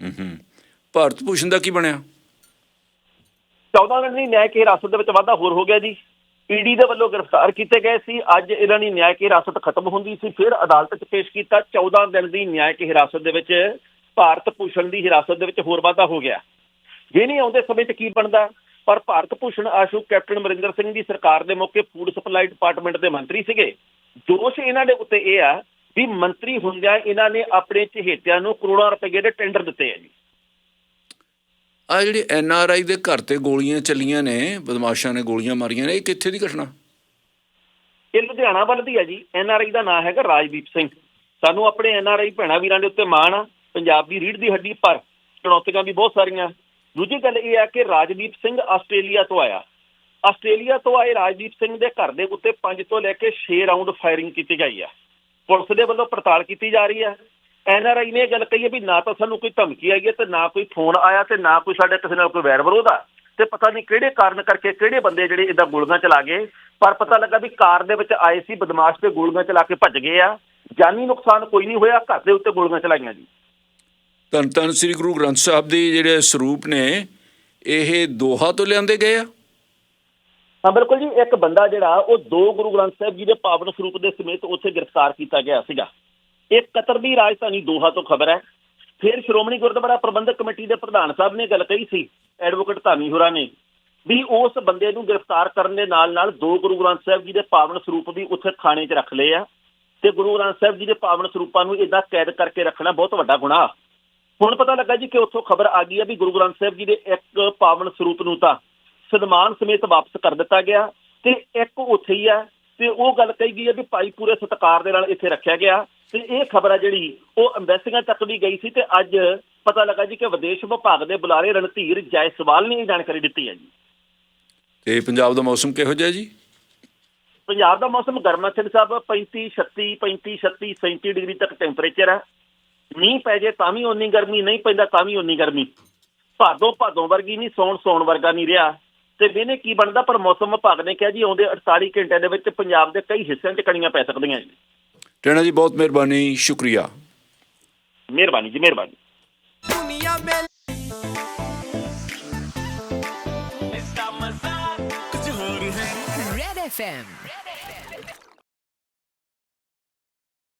ਹੂੰ ਹੂੰ ਭਾਰਤ ਭੂਸ਼ਣ ਦਾ ਕੀ ਬਣਿਆ? 14 ਦਿਨ ਦੀ ਨਿਆਇਕ ਹਿਰਾਸਤ ਦੇ ਵਿੱਚ ਵਾਧਾ ਹੋਰ ਹੋ ਗਿਆ ਜੀ। ਈਡੀ ਦੇ ਵੱਲੋਂ ਗ੍ਰਿਫਤਾਰ ਕੀਤੇ ਗਏ ਸੀ। ਅੱਜ ਇਹਨਾਂ ਦੀ ਨਿਆਇਕ ਹਿਰਾਸਤ ਖਤਮ ਹੁੰਦੀ ਸੀ। ਫਿਰ ਅਦਾਲਤ 'ਚ ਪੇਸ਼ ਕੀਤਾ 14 ਦਿਨ ਦੀ ਨਿਆਇਕ ਹਿਰਾਸਤ ਦੇ ਵਿੱਚ। ਭਾਰਤ ਭੂਸ਼ਣ ਦੀ ਹਿਰਾਸਤ ਦੇ ਵਿੱਚ ਹੋਰ ਵਾਧਾ ਹੋ ਗਿਆ। ਜੇ ਨਹੀਂ ਆਉਂਦੇ ਸਮੇਂ 'ਚ ਕੀ ਬਣਦਾ? ਪਰ ਭਾਰਤ ਭੂਸ਼ਣ ਆਸ਼ੂ ਕੈਪਟਨ ਅਮਰਿੰਦਰ ਸਿੰਘ ਦੀ ਸਰਕਾਰ ਦੇ ਮੌਕੇ ਫੂਡ ਸਪਲਾਈ ਡਿਪਾਰਟਮੈਂਟ ਦੇ ਮੰਤਰੀ ਸੀਗੇ। ਦੋਸ਼ ਇਹਨਾਂ ਦੇ ਉੱਤੇ ਇਹ ਆ ਵੀ ਮੰਤਰੀ ਹੁੰਦਿਆਂ ਇਹਨਾਂ ਨੇ ਆਪਣੇ ਚਹੇਤਿਆਂ ਨੂੰ ਕਰੋੜਾਂ ਰੁਪਏ ਦੇ ਟੈਂਡਰ ਦਿੱਤੇ ਆ ਜੀ। ਆ ਜਿਹੜੀ ਐਨ ਆਰ ਆਈ ਦੇ ਘਰ ਤੇ ਗੋਲੀਆਂ ਚੱਲੀਆਂ ਨੇ ਬਦਮਾਸ਼ਾਂ ਨੇ ਗੋਲੀਆਂ ਮਾਰੀਆਂ ਨੇ ਇਹ ਕਿੱਥੇ ਦੀ ਘਟਨਾ? ਇਹ ਲੁਧਿਆਣਾ ਵੱਲ ਦੀ ਹੈ ਜੀ। ਐਨ ਆਰ ਆਈ ਦਾ ਨਾਮ ਹੈਗਾ ਰਾਜਦੀਪ ਸਿੰਘ। ਸਾਨੂੰ ਆਪਣੇ ਐਨ ਆਰ ਆਈ ਭੈਣਾਂ ਵੀਰਾਂ ਦੇ ਉੱਤੇ ਮਾਣ ਆ। ਪੰਜਾਬ ਦੀ ਰੀੜ ਦੀ ਹੱਡੀ ਪਰ ਚੁਣੌਤੀਆਂ ਵੀ ਬਹੁਤ ਸਾਰੀਆਂ। ਦੂਜੀ ਗੱਲ ਇਹ ਆ ਕਿ ਰਾਜਦੀਪ ਸਿੰਘ ਆਸਟ੍ਰੇਲੀਆ ਤੋਂ ਆਇਆ। ਆਸਟ੍ਰੇਲੀਆ ਤੋਂ ਆਏ ਰਾਜਦੀਪ ਸਿੰਘ ਦੇ ਘਰ ਦੇ ਉੱਤੇ 5 ਤੋਂ ਲੈ ਕੇ 6 ਰਾਉਂਡ ਫਾਇਰਿੰਗ ਕੀਤੀ ਗਈ ਆ। ਪੁਲਿਸ ਦੇ ਵੱਲੋਂ ਪੜਤਾਲ ਕੀਤੀ ਜਾ ਰਹੀ ਹੈ ਐਨ ਆਰ ਆਈ ਨੇ ਇਹ ਗੱਲ ਕਹੀ ਹੈ ਵੀ ਨਾ ਤਾਂ ਸਾਨੂੰ ਕੋਈ ਧਮਕੀ ਆਈ ਹੈ ਤੇ ਨਾ ਕੋਈ ਫੋਨ ਆਇਆ ਤੇ ਨਾ ਕੋਈ ਸਾਡੇ ਕਿਸੇ ਨਾਲ ਕੋਈ ਵੈਰ ਵਿਰੋਧ ਆ। ਤੇ ਪਤਾ ਨਹੀਂ ਕਿਹੜੇ ਕਾਰਨ ਕਰਕੇ ਕਿਹੜੇ ਬੰਦੇ ਜਿਹੜੇ ਇਦਾਂ ਗੋਲੀਆਂ ਚਲਾ ਗਏ, ਪਰ ਪਤਾ ਲੱਗਾ ਵੀ ਕਾਰ ਦੇ ਵਿੱਚ ਆਏ ਸੀ, ਬਦਮਾਸ਼ ਤੇ ਗੋਲੀਆਂ ਚਲਾ ਕੇ ਭੱਜ ਗਏ ਆ। ਜਾਨੀ ਨੁਕਸਾਨ ਕੋਈ ਨਹੀਂ ਹੋਇਆ, ਘਰ ਦੇ ਉੱਤੇ ਗੋਲੀਆਂ ਚਲਾਈਆਂ ਜੀ। ਧੰਨ ਧੰਨ ਸ੍ਰੀ ਗੁਰੂ ਗ੍ਰੰਥ ਸਾਹਿਬ ਦੇ ਜਿਹੜੇ ਸਰੂਪ ਨੇ, ਇਹ ਦੋਹਾ ਤੋਂ ਲਿਆਂਦੇ ਗਏ ਆ? ਹਾਂ, ਬਿਲਕੁਲ ਜੀ। ਇੱਕ ਬੰਦਾ ਜਿਹੜਾ, ਉਹ ਦੋ ਗੁਰੂ ਗ੍ਰੰਥ ਸਾਹਿਬ ਜੀ ਦੇ ਪਾਵਨ ਸਰੂਪ ਦੇ ਸਮੇਤ ਉੱਥੇ ਗ੍ਰਿਫਤਾਰ ਕੀਤਾ ਗਿਆ ਸੀਗਾ। ਇਹ ਕਤਰ ਦੀ ਰਾਜਧਾਨੀ ਦੋਹਾ ਤੋਂ ਖਬਰ ਹੈ। ਫਿਰ ਸ਼੍ਰੋਮਣੀ ਗੁਰਦੁਆਰਾ ਪ੍ਰਬੰਧਕ ਕਮੇਟੀ ਦੇ ਪ੍ਰਧਾਨ ਸਾਹਿਬ ਨੇ ਗੱਲ ਕਹੀ ਸੀ, ਐਡਵੋਕੇਟ ਧਾਮੀ ਹੋਰਾਂ ਨੇ, ਵੀ ਉਸ ਬੰਦੇ ਨੂੰ ਗ੍ਰਿਫਤਾਰ ਕਰਨ ਦੇ ਨਾਲ ਨਾਲ ਦੋ ਗੁਰੂ ਗ੍ਰੰਥ ਸਾਹਿਬ ਜੀ ਦੇ ਪਾਵਨ ਸਰੂਪ ਵੀ ਉੱਥੇ ਥਾਣੇ 'ਚ ਰੱਖ ਲਏ ਆ। ਤੇ ਗੁਰੂ ਗ੍ਰੰਥ ਸਾਹਿਬ ਜੀ ਦੇ ਪਾਵਨ ਸਰੂਪਾਂ ਨੂੰ ਇਦਾਂ ਕੈਦ ਕਰਕੇ ਰੱਖਣਾ ਬਹੁਤ ਵੱਡਾ ਗੁਨਾਹ। ਹੁਣ ਪਤਾ ਲੱਗਾ ਜੀ ਕਿ ਉੱਥੋਂ ਖਬਰ ਆ ਗਈ ਹੈ ਵੀ ਗੁਰੂ ਗ੍ਰੰਥ ਸਾਹਿਬ ਜੀ ਦੇ ਇੱਕ ਪਾਵਨ ਸਰੂਪ ਨੂੰ ਤਾਂ ਸਨਮਾਨ ਸਮੇਤ ਵਾਪਸ ਕਰ ਦਿੱਤਾ ਗਿਆ ਤੇ ਇੱਕ ਉੱਥੇ ਹੀ ਹੈ ਤੇ ਉਹ ਗੱਲ ਕਹੀ ਗਈ ਹੈ ਵੀ ਭਾਈ ਪੂਰੇ ਸਤਿਕਾਰ ਦੇ ਨਾਲ ਇੱਥੇ ਰੱਖਿਆ ਗਿਆ ਤੇ ਇਹ ਖਬਰ ਆ ਜਿਹੜੀ ਉਹ ਅੰਬੈਸੀਆਂ ਤੱਕ ਵੀ ਗਈ ਸੀ ਤੇ ਅੱਜ ਪਤਾ ਲੱਗਾ ਜੀ ਕਿ ਵਿਦੇਸ਼ ਵਿਭਾਗ ਦੇ ਬੁਲਾਰੇ ਰਣਧੀਰ ਜੈਸਵਾਲ ਨੇ ਇਹ ਜਾਣਕਾਰੀ ਦਿੱਤੀ ਹੈ ਜੀ। ਤੇ ਪੰਜਾਬ ਦਾ ਮੌਸਮ ਕਿਹੋ ਜਿਹਾ ਜੀ? ਪੰਜਾਬ ਦਾ ਮੌਸਮ ਗਰਮਾ ਸਿੰਘ ਸਾਹਿਬ 35 36 35 36 37 ਡਿਗਰੀ ਤੱਕ ਟੈਂਪਰੇਚਰ ਹੈ ਮੀਂਹ ਪੈ ਜੇ ਤਾਂ ਵੀ ਓਨੀ ਗਰਮੀ ਨਹੀਂ ਪੈਂਦਾ ਤਾਂ ਵੀ ਓਨੀ ਗਰਮੀ। ਭਾਦੋਂ ਭਾਦੋਂ ਵਰਗੀ ਨਹੀਂ ਸੌਣ ਸੌਣ ਵਰਗਾ ਨਹੀਂ ਰਿਹਾ। ਤੇ ਇਹਨੇ ਕੀ ਬਣਦਾ ਪਰ ਮੌਸਮ ਵਿਭਾਗ ਨੇ ਕਿਹਾ ਜੀ ਆਉਂਦੇ 48 ਘੰਟੇ ਦੇ ਵਿੱਚ ਪੰਜਾਬ ਦੇ ਕਈ ਹਿੱਸਿਆਂ 'ਚ ਕਣੀਆਂ ਪੈ ਸਕਦੀਆਂ ਜੀ ਟੈਣਾ ਜੀ ਬਹੁਤ ਮਿਹਰਬਾਨੀ ਸ਼ੁਕਰੀਆ। ਮਿਹਰਬਾਨੀ ਜੀ ਮਿਹਰਬਾਨੀ।